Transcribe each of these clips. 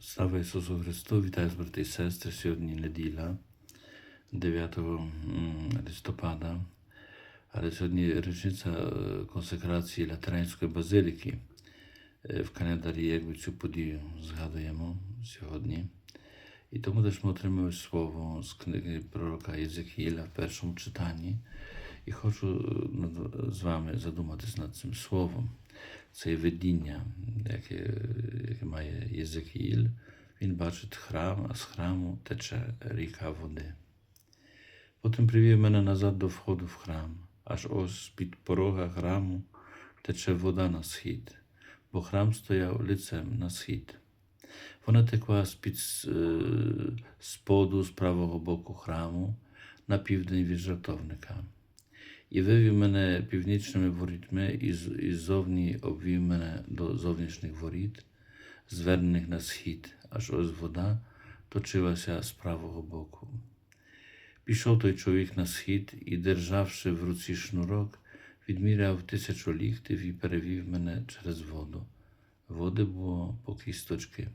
Слава Ісусу Христу! Вітаю вас, брати і сестри. Сьогодні неділя, 9 м, листопада, але сьогодні річниця е, консекрації Латеранської базиліки. Е, В календарі якби цю подію згадуємо сьогодні. І тому теж ми отримали слово з книги пророка Єзекіїля в першому читанні. І хочу е, над- з вами задуматись над цим словом. Це видіння, яке, яке має Єзекіїль. Він бачить храм, а з храму тече ріка води. Потім привів мене назад до входу в храм, аж ось під порога храму тече вода на схід, бо храм стояв лицем на схід. Вона текла з-під е, споду з правого боку храму на південь від жартовника. І вивів мене північними ворітьми і, з- і ззовні обвів мене до зовнішніх воріт, звернених на схід, аж ось вода точилася з правого боку. Пішов той чоловік на схід і, державши в руці шнурок, відміряв тисячу ліхтів і перевів мене через воду. Води було по кісточки.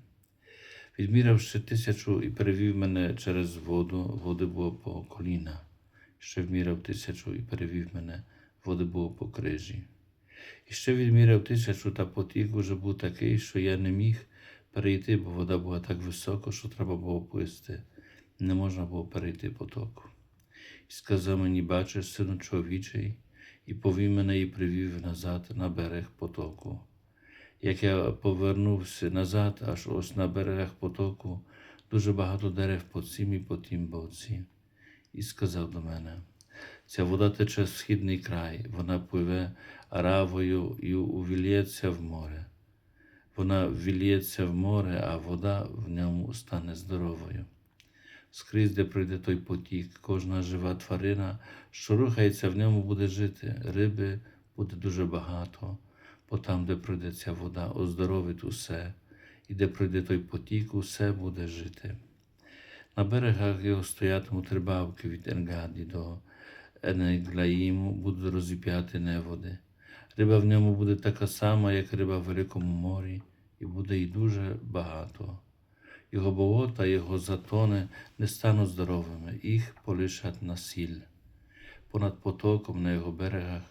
Відмірявши тисячу і перевів мене через воду, води було по коліна. Ще вміряв тисячу і перевів мене, води було по крижі. І ще відміряв тисячу, та потік уже був такий, що я не міг перейти, бо вода була так високо, що треба було плисти. Не можна було перейти потоку. І сказав мені, бачиш, сину чоловічий, і повів мене і привів назад на берег потоку. Як я повернувся назад, аж ось на берегах потоку, дуже багато дерев по цім і по тім боці і сказав до мене: ця вода тече в східний край, вона пливе аравою і увілється в море. Вона ввілється в море, а вода в ньому стане здоровою. Скрізь, де пройде той потік, кожна жива тварина, що рухається в ньому, буде жити, риби буде дуже багато, бо там, де пройде ця вода, оздоровить усе, і де пройде той потік, усе буде жити. На берегах його стоятимуть рибалки від Енгаді до Енеглаїму, будуть розіп'яти неводи. Риба в ньому буде така сама, як риба в великому морі, і буде й дуже багато. Його болота, його затони не стануть здоровими, їх полишать на сіль. Понад потоком на його берегах,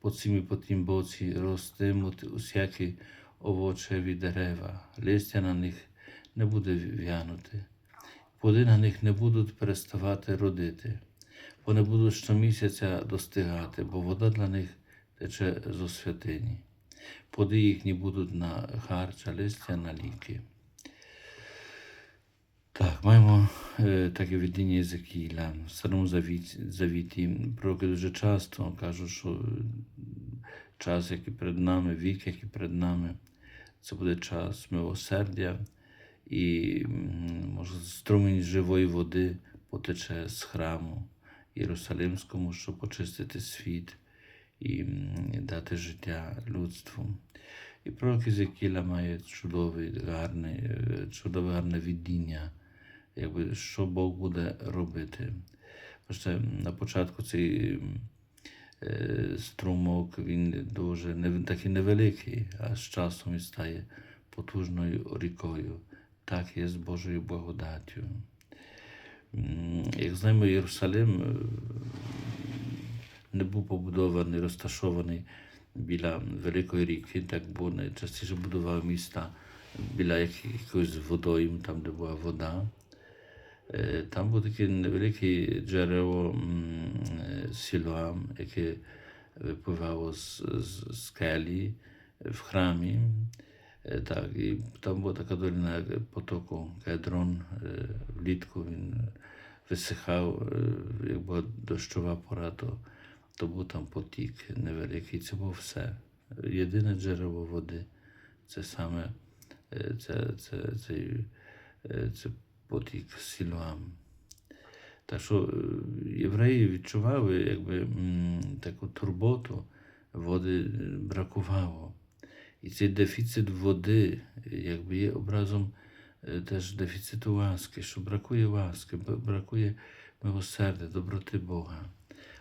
по цім і по тім боці ростимуть усякі овочеві дерева, листя на них не буде в'янути плоди на них не будуть переставати родити. Вони будуть щомісяця достигати, бо вода для них тече зо святині. Плоди їхні будуть на харч, листя на ліки. Так, маємо е, таке видіння Єзекіля. В Старому Завіті, Завіті пророки дуже часто кажуть, що е, час, який перед нами, вік, який перед нами, це буде час милосердя, і може струмінь живої води потече з храму Єрусалимському, щоб очистити світ і дати життя людству. І пророк Єзекіля має чудове, гарне, е, чудове гарне видіння, якби, що Бог буде робити. Бачите, на початку цей е, струмок він дуже такий невеликий, а з часом він стає потужною рікою. Так є з Божою благодаттю. М, Як знаємо, Єрусалим е, не був побудований, розташований біля Великої ріки, так бо найчастіше будували міста біля якихось водойм, там, де була вода. Е, Там було таке невелике джерело м, е, Сілуам, яке випливало з, з Е, Так, і там була така долина потоку Кедрон. Е, Влітку він висихав, е, як була дощова пора, то, то був там потік невеликий. Це було все. Єдине джерело води. Це саме це, це, цей, е, це потік Сілуам. Так що євреї відчували якби, таку турботу, води бракувало. І цей дефіцит води якби є образом е, теж дефіциту ласки, що бракує б- бракує милосердя, доброти Бога.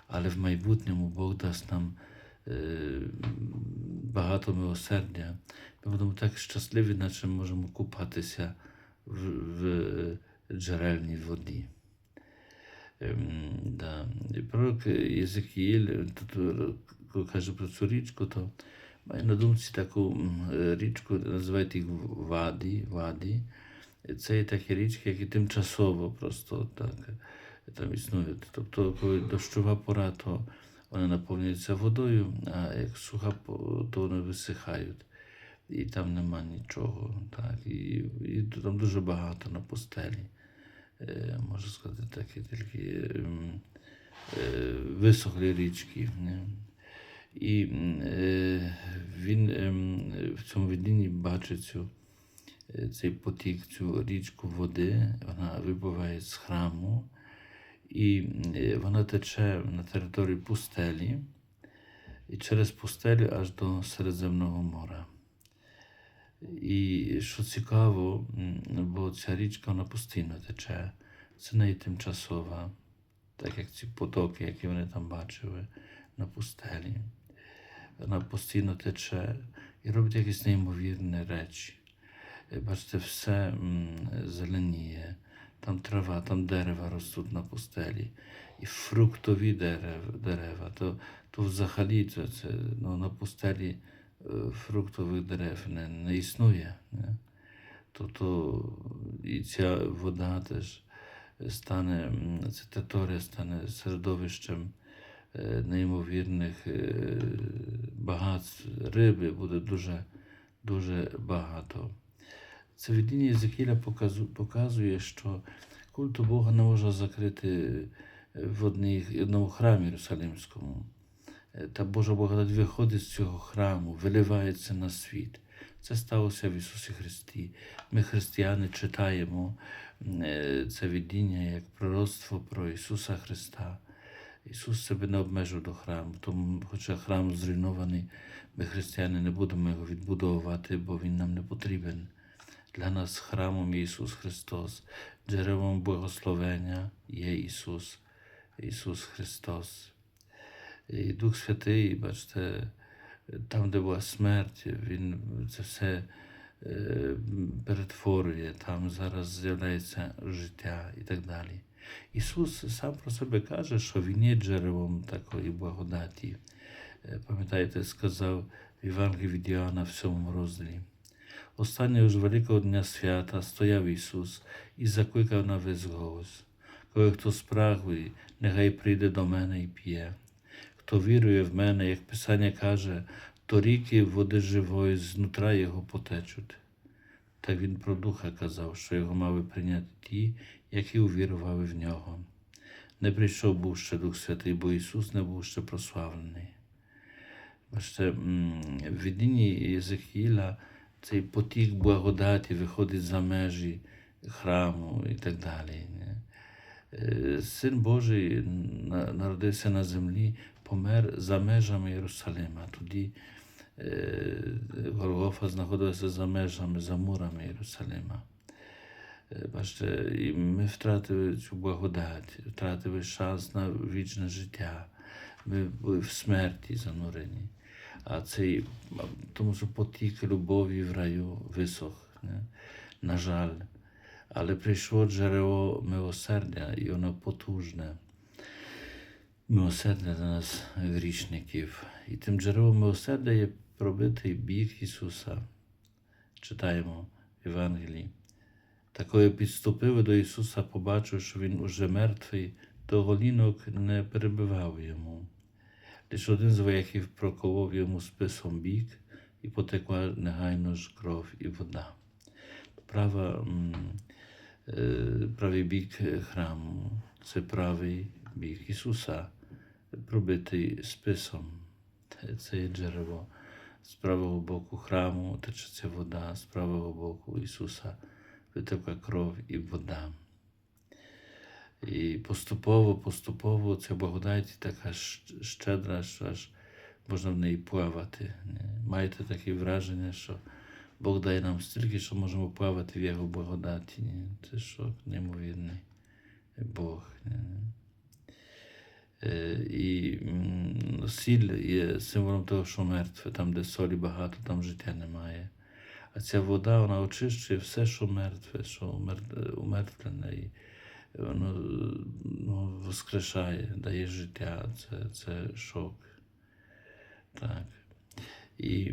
Але в майбутньому Бог дасть нам е, багато милосердя. Ми будемо так щасливі, наче можемо купатися в, в джерельній воді. Ем, да. Пророк Єзекіїль е, каже про цю річку, то має на думці таку е, річку, називають їх Ваді, Ваді. Це є такі річки, які тимчасово просто так е, там існують. Тобто, коли дощова пора, то вони наповнюються водою, а як суха, то вони висихають. І там нема нічого. Так. І, і там дуже багато на пустелі. Е, можна сказати, такі тільки ем, е, висохлі річки. Не? І е, він ем, в цьому видінні бачить цю, е, цей потік, цю річку води, вона випливає з храму, і е, вона тече на території пустелі, і через пустелю аж до Середземного моря. І що цікаво, бо ця річка вона постійно тече, це не тимчасова, так як ці потоки, які вони там бачили на пустелі. Вона постійно тече і робить якісь неймовірні речі. Е, Бачите, все зеленіє, там трава, там дерева ростуть на пустелі, і фруктові дерев, дерева. То, то взагалі це, це, ну, на пустелі е, фруктових дерев не, не існує. Не? Тобто і ця вода теж стане, ця територія стане середовищем неймовірних е, багатств. Риби буде дуже, дуже багато. Це видіння Єзекіля показує, що культу Бога не можна закрити в одній- одному храмі Єрусалимському. Е, Та Божа благодать виходить з цього храму, виливається на світ. Це сталося в Ісусі Христі. Ми, християни, читаємо е, це видіння як пророцтво про Ісуса Христа. Ісус себе не обмежив до храму, тому, хоча храм зруйнований, ми, християни, не будемо його відбудовувати, бо Він нам не потрібен. Для нас храмом є Ісус Христос, джерелом благословення є Ісус, Ісус Христос. І Дух Святий, бачите, там, де була смерть, Він це все е, перетворює, там зараз з'являється життя і так далі. Ісус сам про себе каже, що Він є джерелом такої благодаті. Е, Пам'ятаєте, сказав в Євангелії від Іоанна в сьомому розділі. Останнього ж великого дня свята стояв Ісус і закликав на весь голос. Коли хто спрагує, нехай прийде до мене і п'є. Хто вірує в мене, як Писання каже, то ріки води живої знутра його потечуть. Та він про духа казав, що його мали прийняти ті, які увірували в нього. Не прийшов був ще Дух Святий, бо Ісус не був ще прославлений. Бачите, в видінні Єзекіїля цей потік благодаті виходить за межі храму і так далі. Е, Син Божий на- народився на землі, помер за межами Єрусалима. Тоді е, Голгофа знаходилася за межами, за мурами Єрусалима. Е, Бачите, і ми втратили цю благодать, втратили шанс на вічне життя. Ми були в смерті занурені. А цей, тому що потік любові в раю висох. Не? На жаль. Але прийшло джерело милосердя, і воно потужне. Милосердя для нас грішників. І тим джерелом милосердя є пробитий біг Ісуса. Читаємо в Євангелії. Та коли підступили до Ісуса, побачив, що Він уже мертвий, то голінок не перебивав йому. Лише один з вояків проколов йому списом бік, і потекла негайно ж кров і вода. Права, е, правий бік храму це правий бік Ісуса, пробитий списом. Це- є джерело. З правого боку храму течеться вода, з правого боку Ісуса витекла кров і вода. І поступово, поступово ця благодать така щедра, що аж можна в неї плавати. Маєте таке враження, що Бог дає нам стільки, що можемо плавати в Його благодаті. Це що неймовірний Бог. Е, І сіль є символом того, що мертве, там, де солі багато, там життя немає. А ця вода вона очищує все, що мертве, що умер- умертвлене, і воно ну, воскрешає, дає життя. Це, це шок. Так. І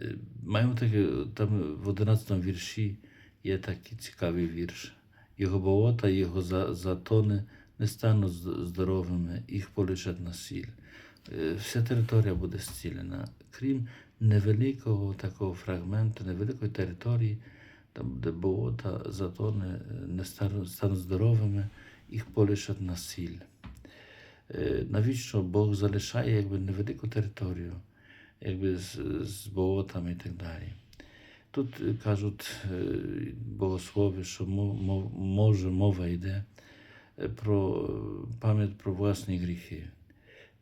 е, маємо таке, там в 11 вірші є такий цікавий вірш. Його болота, його затони не стануть здоровими, їх полишать на сіль. Е, Вся територія буде зцілена, крім невеликого такого фрагменту, невеликої території, там, де болота, затони е, не стануть, здоровими, їх полишать на сіль. Е, Навіщо Бог залишає якби невелику територію, якби з, з болотами і так далі. Тут кажуть е, богослови, що мо- мо- може мова йде е, про пам'ять про власні гріхи.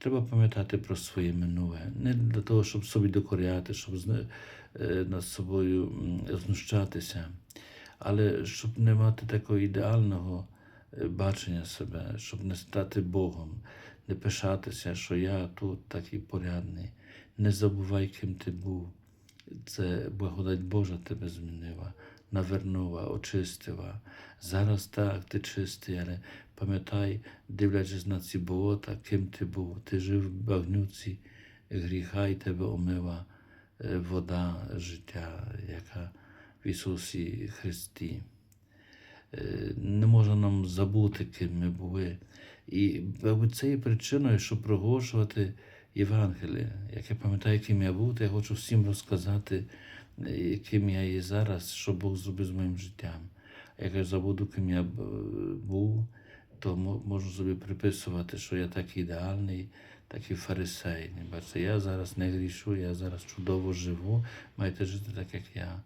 Треба пам'ятати про своє минуле. Не для того, щоб собі докоряти, щоб е, над собою знущатися, але щоб не мати такого ідеального е, бачення себе, щоб не стати Богом, не пишатися, що я тут такий порядний. Не забувай, ким ти був. Це благодать Божа тебе змінила, навернула, очистила. Зараз так, ти чистий, але пам'ятай, дивлячись на ці болота, ким ти був. Ти жив в багнюці гріха і тебе омила е, вода життя, яка в Ісусі Христі. Е, Не можна нам забути, ким ми були. І це є причиною, щоб проголошувати Євангеліє. Як я пам'ятаю, ким я був, то я хочу всім розказати, е, яким я є зараз, що Бог зробив з моїм життям. Як я забуду, ким я був, то можу собі приписувати, що я такий ідеальний, такий фарисей. Бачите, я зараз не грішу, я зараз чудово живу, маєте жити так, як я.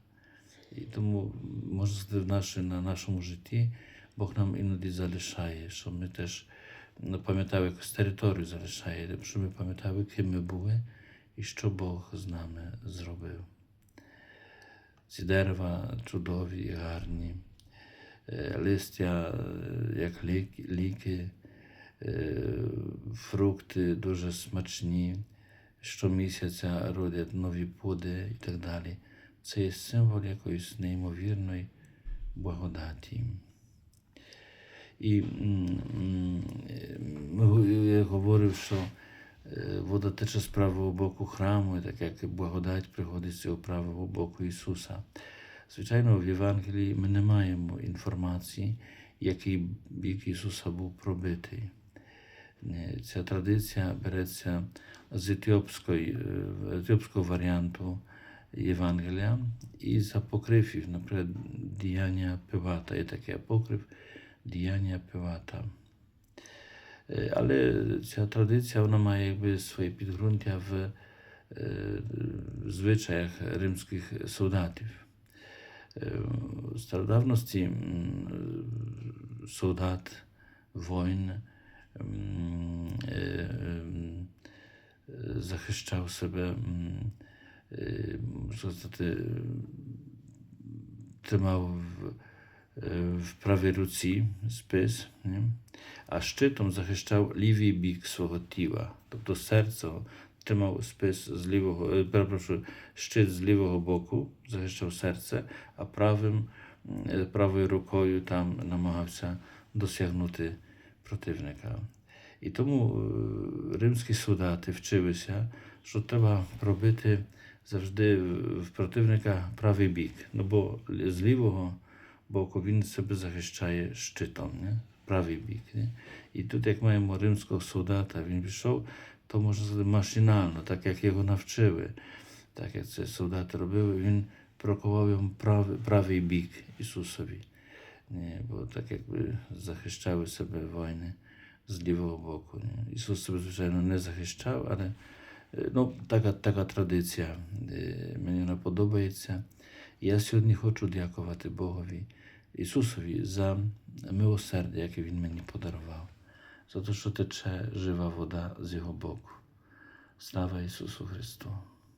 І тому можна в наші, на нашому житті Бог нам іноді залишає, що ми теж ну, пам'ятали якусь територію залишає, щоб ми пам'ятали, ким ми були і що Бог з нами зробив. Ці дерева чудові і гарні, е, листя е, як ліки, е, фрукти дуже смачні, щомісяця родять нові плоди і так далі. Це є символ якоїсь неймовірної благодаті. І я говорив, що вода тече з правого боку храму, так як благодать приходить з цього правого боку Ісуса. Звичайно, в Євангелії ми не маємо інформації, який бік Ісуса був пробитий. Е, Ця традиція береться з е, етіопського варіанту Євангелія і з апокрифів, наприклад, діяння Пивата. Є такий апокриф діяння Пивата. Е, Але ця традиція вона має якби своє підґрунтя в е, звичаях римських солдатів. Е, В стародавності м, солдат, воїн м, е, в правій руці спис, ні? а щитом захищав лівий бік свого тіла, тобто серце тримав спис з лівого, е, перепрошую, щит з лівого боку, захищав серце, а правим, е, правою рукою там намагався досягнути противника. І тому е, римські солдати вчилися, що треба пробити завжди в противника правий бік. Ну бо з лівого боку він себе захищає щитом, не? правий бік. Не? І тут, як маємо римського солдата, він пішов, то можна сказати машинально, так як його навчили, так як це солдати робили, він прокував йому правий, правий бік Ісусові. Ні, бо так якби захищали себе воїни з лівого боку. Ні. Ісус себе, звичайно, не захищав, але е, ну, така, така традиція е, я сьогодні хочу дякувати Богові, Ісусові за милосердя, яке Він мені подарував, за те, що тече жива вода з Його боку. Слава Ісусу Христу!